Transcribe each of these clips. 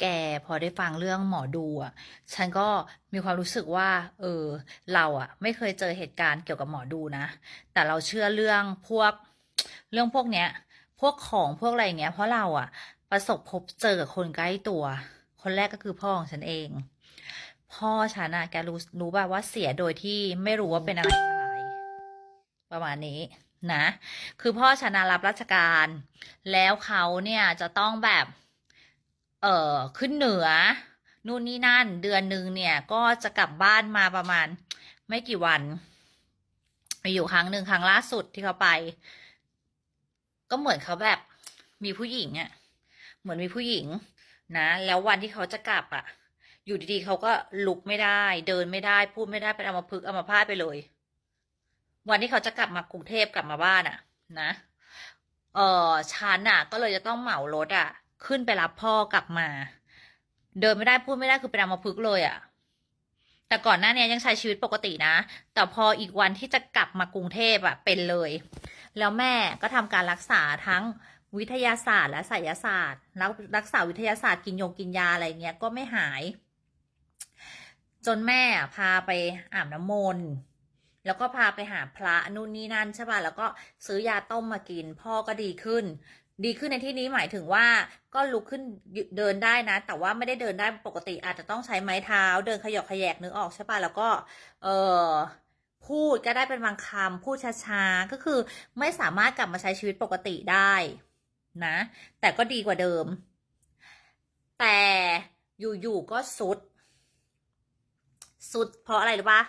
แกพอได้ฟังเรื่องหมอดูอะ ฉันก็มีความรู้สึกว่า เออ เราอะ ไม่เคยเจอเหตุการณ์เกี่ยวกับหมอดูนะ แต่เราเชื่อเรื่องพวกเรื่องพวกเนี้ย พวกของพวกอะไรเงี้ย เพราะเราอะ ประสบพบเจอกับคนใกล้ตัว คนแรกก็คือพ่อของฉันเอง พ่อฉันอะแกรู้รู้ป่ะว่าเสียโดยที่ไม่รู้ว่าเป็นอะไรตาประมาณนี้นะ คือพ่อฉันะรับราชการ แล้วเขาเนี่ยจะต้องแบบ เอ่อขึ้นเหนือนู่นนี่นั่น เดือนหนึ่งเนี่ย ก็จะกลับบ้านมาประมาณ ไม่กี่วันมีอยู่ครั้งหนึ่งครั้งล่าสุดที่เขาไป ก็เหมือนเขาแบบมีผู้หญิงอะเหมือนมีผู้หญิง นะ แล้ววันที่เขาจะกลับอะอยู่ดีๆเขาก็ลุกไม่ได้ เดินไม่ได้พูดไม่ได้เป็นอัมพฤกษ์อัมพาตไปเลย วันที่เขาจะกลับมากรุงเทพกลับมาบ้านอะนะเออฉันอะก็เลยจะต้องเหมารถอะ ขึ้นไปรับพ่อกลับมา เดินไม่ได้พูดไม่ได้คือเป็นอัมพฤกษ์เลยอะแต่ก่อนหน้านี้ยังใช้ชีวิตปกตินะ แต่พออีกวันที่จะกลับมากรุงเทพอะเป็นเลย แล้วแม่ก็ทำการรักษาทั้งวิทยาศาสตร์และไสยศาสตร์แล้วรักษาวิทยาศาสตร์กินยงกินยาอะไรเงี้ยก็ไม่หาย จนแม่พาไปอาบน้ำมนต์แล้วก็พาไปหาพระนู่นนี่นั่นใช่ป่ะแล้วก็ซื้อยาต้มมากิน พ่อก็ดีขึ้น ดีขึ้นในที่นี้หมายถึงว่าก็ลุกขึ้นเดินได้นะ แต่ว่าไม่ได้เดินได้ปกติอาจจะต้องใช้ไม้เท้า เดินขยอกขยแยกนึกออกใช่ป่ะแล้วก็ เออพูดก็ได้เป็นบางคำพูดช้าๆ ก็คือไม่สามารถกลับมาใช้ชีวิตปกติได้นะ แต่ก็ดีกว่าเดิม แต่อยู่ๆก็สุด สุดเพราะอะไรหรือปะ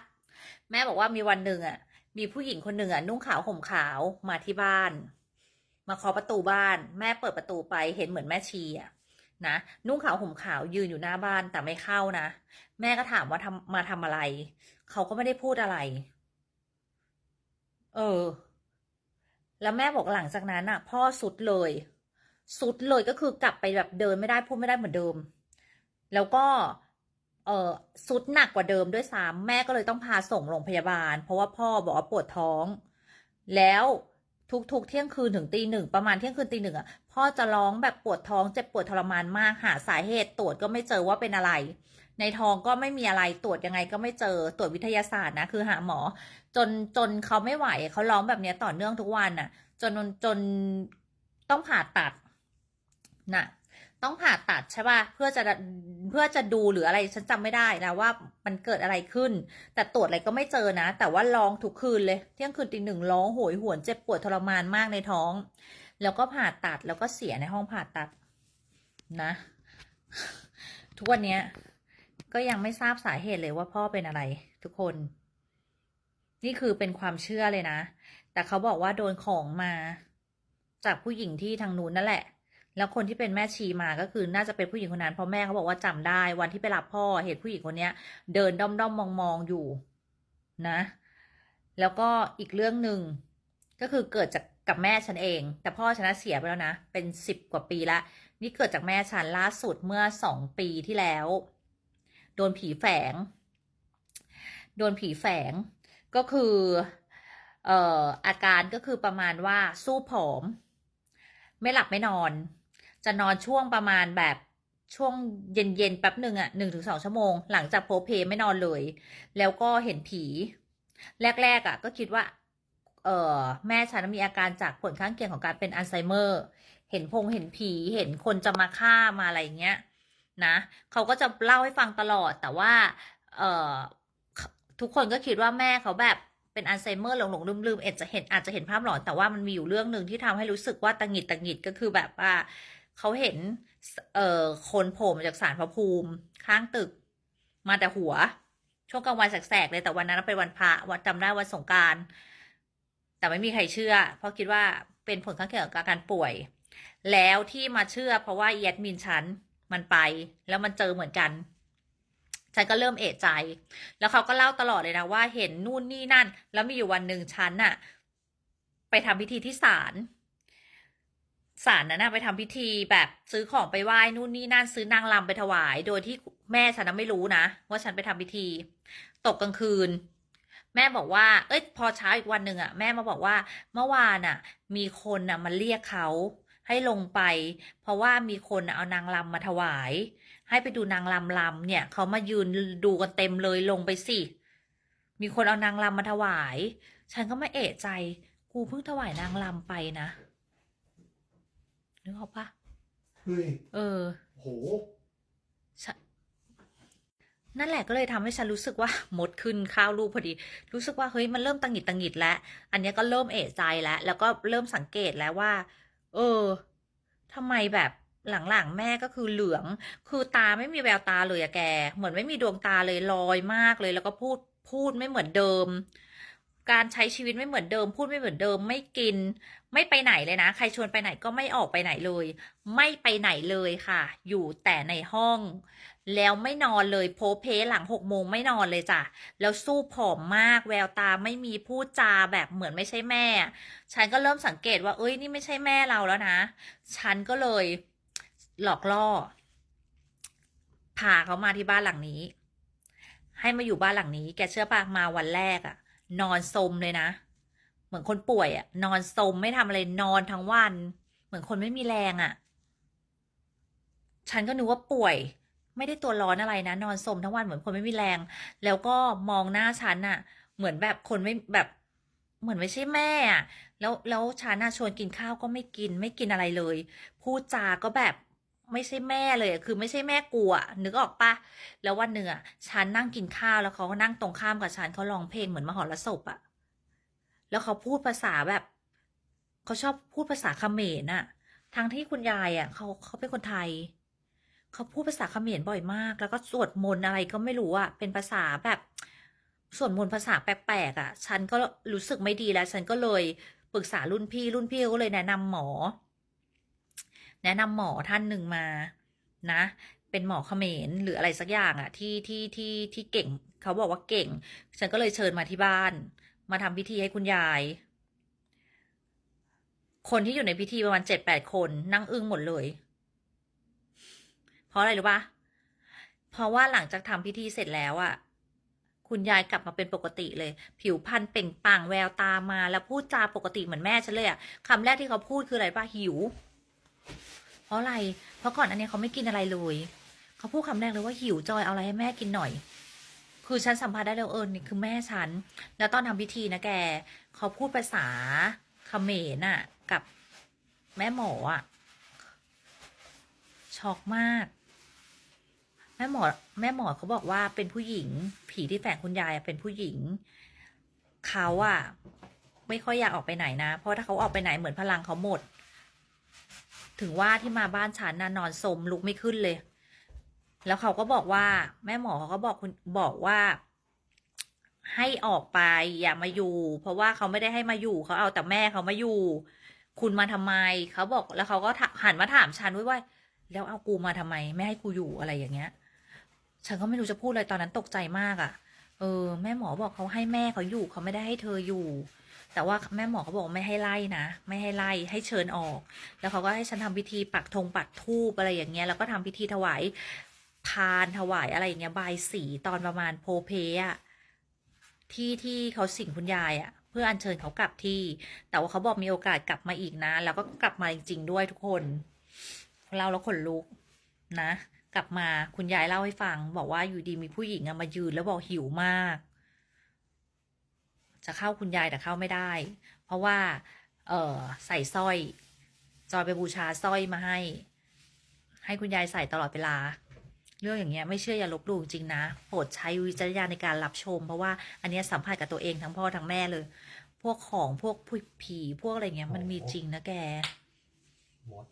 แม่บอกว่ามีวันหนึ่งอะ มีผู้หญิงคนหนึ่งอะ นุ่งขาวห่มขาวมาที่บ้าน มาเคาะประตูบ้าน แม่เปิดประตูไปเห็นเหมือนแม่ชีอะนะนุ่งขาวห่มขาวยืนอยู่หน้าบ้านแต่ไม่เข้านะ แม่ก็ถามว่าทำมาทำอะไร เขาก็ไม่ได้พูดอะไร เออ แล้วแม่บอกหลังจากนั้นอะพ่อสุดเลย สุดเลยก็คือกลับไปแบบเดินไม่ได้พูดไม่ได้เหมือนเดิม แล้วก็เออสุดหนักกว่าเดิมด้วยซ้ำแม่ก็เลยต้องพาส่งโรงพยาบาล เพราะว่าพ่อบอกว่าปวดท้อง แล้ว ทุกๆเที่ยงคืนถึงตีหนึ่งประมาณเที่ยงคืนตีหนึ่งอะพ่อจะร้องแบบปวดท้องเจ็บปวดทรมานมากหาสาเหตุตรวจก็ไม่เจอว่าเป็นอะไร ในท้องก็ไม่มีอะไรตรวจยังไงก็ไม่เจอตรวจวิทยาศาสตร์นะคือหาหมอ จนจนเขาไม่ไหวเขาร้องแบบเนี้ยต่อเนื่องทุกวันน่ะ จนจนต้องผ่าตัดน่ะ ต้องผ่าตัดใช่ป่ะเพื่อจะเพื่อจะดูหรืออะไรฉันจำไม่ได้นะว่ามันเกิดอะไรขึ้น แต่ตรวจอะไรก็ไม่เจอนะ แต่ว่าร้องทุกคืนเลย เที่ยงคืนตีหนึ่งร้องโหยหวนเจ็บปวดทรมานมากในท้อง แล้วก็ผ่าตัดแล้วก็เสียในห้องผ่าตัดนะ ทุกวันนี้ก็ยังไม่ทราบสาเหตุเลยว่าพ่อเป็นอะไร ทุกคน นี่คือเป็นความเชื่อเลยนะ แต่เขาบอกว่าโดนของมา จากผู้หญิงที่ทางนู้นนั่นแหละ แล้วคนที่เป็นแม่ชีมาก็คือน่าจะเป็นผู้หญิงคนนั้นเพราะแม่เขาบอกว่าจำได้วันที่ไปรับพ่อเห็นผู้หญิงคนเนี้ย เดินด้อมด้อมมองมองอยู่นะ แล้วก็อีกเรื่องหนึ่งก็คือเกิดจากกับแม่ฉันเอง แต่พ่อฉันเสียไปแล้วนะ เป็นสิบกว่าปีละนี่เกิดจากแม่ฉันล่าสุดเมื่อสองปีที่แล้ว โดนผีแฝง โดนผีแฝงก็คือเอ่ออาการก็คือประมาณว่าสู้ผอม ไม่หลับไม่นอน จะนอนช่วงประมาณแบบช่วงเย็นๆแป๊บหนึ่งอะหนึ่งถึงสองชั่วโมง หลังจากโพลเพไม่นอนเลย แล้วก็เห็นผี แรก ๆอะก็คิดว่า เออแม่ฉันมีอาการจากผลข้างเคียงของการเป็นอัลไซเมอร์ เห็นพงเห็นผีเห็นคนจะมาฆ่ามาอะไรเงี้ยนะเขาก็จะเล่าให้ฟังตลอดแต่ว่า เออทุกคนก็คิดว่าแม่เขาแบบเป็นอัลไซเมอร์หลงหลงลืมลืมอาจจะเห็นอาจจะเห็นภาพหลอนแต่ว่ามันมีอยู่เรื่องหนึ่งที่ทำให้รู้สึกว่าตังหงิดตังหงิดก็คือแบบว่า เขาเห็น เอ่อคนโผล่มาจากศาลพระภูมิข้างตึก มาแต่หัว ช่วงกลางวันแสกๆเลยแต่วันนั้นเป็นวันพระวันจำได้วันสงการแต่ไม่มีใครเชื่อ เพราะคิดว่าเป็นผลข้างเคียงจากการป่วย แล้วที่มาเชื่อเพราะว่าแอดมินฉันมันไป แล้วมันเจอเหมือนกันฉันก็เริ่มเอะใจ แล้วเขาก็เล่าตลอดเลยนะว่าเห็นนู่นนี่นั่น แล้วมีอยู่วันหนึ่งฉันน่ะ ไปทำพิธีที่ศาล ศาลนั้นนะไปทำพิธีแบบซื้อของไปไหว้นู่นนี่นั่นซื้อนางรำไปถวาย โดยที่แม่ฉันไม่รู้นะว่าฉันไปทำพิธี ตกกลางคืน แม่บอกว่า เอ้ย พอเช้าอีกวันหนึ่งอะแม่มาบอกว่าเมื่อวานอะ มีคนน่ะมาเรียกเขาให้ลงไป เพราะว่ามีคนเอานางรำมาถวาย ให้ไปดูนางรำรำเนี่ยเขามายืนดูกันเต็มเลยลงไปสิมีคนเอานางรำมาถวาย ฉันก็ไม่เอะใจ กูเพิ่งถวายนางรำไปนะ นึกออกปะเฮ้ยเออโหฉันนั่นแหละก็เลยทำให้ฉันรู้สึกว่ามดขึ้นข้าวลูกพอดี รู้สึกว่าเฮ้ยมันเริ่มตังหงิดตังหงิดแล้ว อันเนี้ยก็เริ่มเอะใจแล้ว แล้วก็เริ่มสังเกตแล้วว่า เออทำไมแบบหลังๆแม่ก็คือเหลือง คือตาไม่มีแววตาเลยอะแก เหมือนไม่มีดวงตาเลยลอยมากเลย แล้วก็พูดพูดไม่เหมือนเดิม การใช้ชีวิตไม่เหมือนเดิม พูดไม่เหมือนเดิม ไม่กิน ไม่ไปไหนเลยนะ ใครชวนไปไหนก็ไม่ออกไปไหนเลย ไม่ไปไหนเลยค่ะ อยู่แต่ในห้อง แล้วไม่นอนเลยโพเพหลังหกโมงไม่นอนเลยจ้ะ แล้วสู้ผอมมากแววตาไม่มีพูดจาแบบเหมือนไม่ใช่แม่ ฉันก็เริ่มสังเกตว่า เอ้ยนี่ไม่ใช่แม่เราแล้วนะ ฉันก็เลยหลอกล่อ พาเขามาที่บ้านหลังนี้ ให้มาอยู่บ้านหลังนี้ แกเชื่อปะมาวันแรกอะนอนสมเลยนะ เหมือนคนป่วยอะนอนสมไม่ทำอะไรนอนทั้งวัน เหมือนคนไม่มีแรงอะฉันก็นึกว่าป่วย ไม่ได้ตัวร้อนอะไรนะ นอนสมทั้งวันเหมือนคนไม่มีแรง แล้วก็มองหน้าฉันอะเหมือนแบบคนไม่แบบ เหมือนไม่ใช่แม่อะแล้วแล้วฉันน่ะชวนกินข้าวก็ไม่กินไม่กินอะไรเลย พูดจาก็แบบไม่ใช่แม่เลยอะคือไม่ใช่แม่กูอะนึกออกปะแล้ววันหนึ่งอะฉันนั่งกินข้าวแล้วเขาก็นั่งตรงข้ามกับฉันเขาร้องเพลงเหมือนมหรสพอะ แล้วเขาพูดภาษาแบบ เขาชอบพูดภาษาเขมรน่ะทั้งที่คุณยายอะเขาเขาเป็นคนไทย เขาพูดภาษาเขมรบ่อยมาก แล้วก็สวดมนต์อะไรก็ไม่รู้อะเป็นภาษาแบบสวดมนต์ภาษาแปลกๆอะ ฉันก็รู้สึกไม่ดีแล้ว ฉันก็เลยปรึกษารุ่นพี่ รุ่นพี่ก็เลยแนะนำหมอ แนะนำหมอท่านหนึ่งมา นะ เป็นหมอเขมรหรืออะไรสักอย่างอะ ที่ที่ที่ที่เก่ง เขาบอกว่าเก่ง ฉันก็เลยเชิญมาที่บ้าน มาทำพิธีให้คุณยาย คนที่อยู่ในพิธีประมาณเจ็ดแปดคนนั่งอึ้งหมดเลย เพราะอะไรรู้ปะเพราะว่าหลังจากทำพิธีเสร็จแล้วอะคุณยายกลับมาเป็นปกติเลย ผิวพรรณเปล่งปลั่งแววตามาแล้วพูดจาปกติเหมือนแม่ฉันเลยอะคำแรกที่เขาพูดคืออะไรปะหิว เพราะอะไร เพราะก่อนอันนี้เขาไม่กินอะไรเลย เขาพูดคำแรกเลยว่าหิวจอยเอาอะไรให้แม่กินหน่อย คือฉันสัมผัสได้เลยเออนี่คือแม่ฉัน แล้วตอนทำพิธีนะแกเขาพูดภาษาเขมรน่ะ กับแม่หมออะช็อกมาก แม่หมอ แม่หมอเขาบอกว่าเป็นผู้หญิง ผีที่แฝงคุณยายเป็นผู้หญิงเขาอะไม่ค่อยอยากออกไปไหนนะ เพราะถ้าเขาออกไปไหนเหมือนพลังเขาหมด ถึงว่าที่มาบ้านฉันนะนอนสมลุกไม่ขึ้นเลย แล้วเขาก็บอกว่า แม่หมอเขาก็บอกคุณบอกว่า ให้ออกไปอย่ามาอยู่ เพราะว่าเขาไม่ได้ให้มาอยู่เขาเอาแต่แม่เขามาอยู่ คุณมาทำไมเขาบอกแล้วเขาก็หันมาถามฉันด้วยว่า แล้วเอากูมาทำไม ไม่ให้กูอยู่อะไรอย่างเงี้ย ฉันก็ไม่รู้จะพูดอะไรตอนนั้นตกใจมากอะ่ะ เออ แม่หมอบอกเขาให้แม่เขาอยู่เขาไม่ได้ให้เธออยู่แต่ว่าแม่หมอเขาบอกไม่ให้ไล่นะ ไม่ให้ไล่ให้เชิญออก แล้วเขาก็ให้ฉันทำพิธีปักธงปักทูบอะไรอย่างเงี้ยแล้วก็ทำพิธีถวาย พานถวายอะไรอย่างเงี้ยบายสีตอนประมาณโพเพอะที่ที่เขาสิงคุณยายอะเพื่ออัญเชิญเขากลับที่ แต่ว่าเขาบอกมีโอกาสกลับมาอีกนะ แล้วก็กลับมาจริง ๆ ด้วยทุกคนเราแล้วขนลุกนะ กลับมาคุณยายเล่าให้ฟัง บอกว่าอยู่ดีมีผู้หญิงมายืนแล้วบอกหิวมาก จะเข้าคุณยายแต่เข้าไม่ได้ เพราะว่า เออใส่สร้อย จอยไปบูชาสร้อยมาให้ ให้คุณยายใส่ตลอดเวลา เรื่องอย่างเงี้ยไม่เชื่ออย่าลบหลู่จริงนะโปรดใช้วิจารณญาณในการรับชม เพราะว่าอันเนี้ยสัมผัสกับตัวเองทั้งพ่อทั้งแม่เลย พวกของพวกผีพวกอะไรเงี้ยมันมีจริงนะแก มด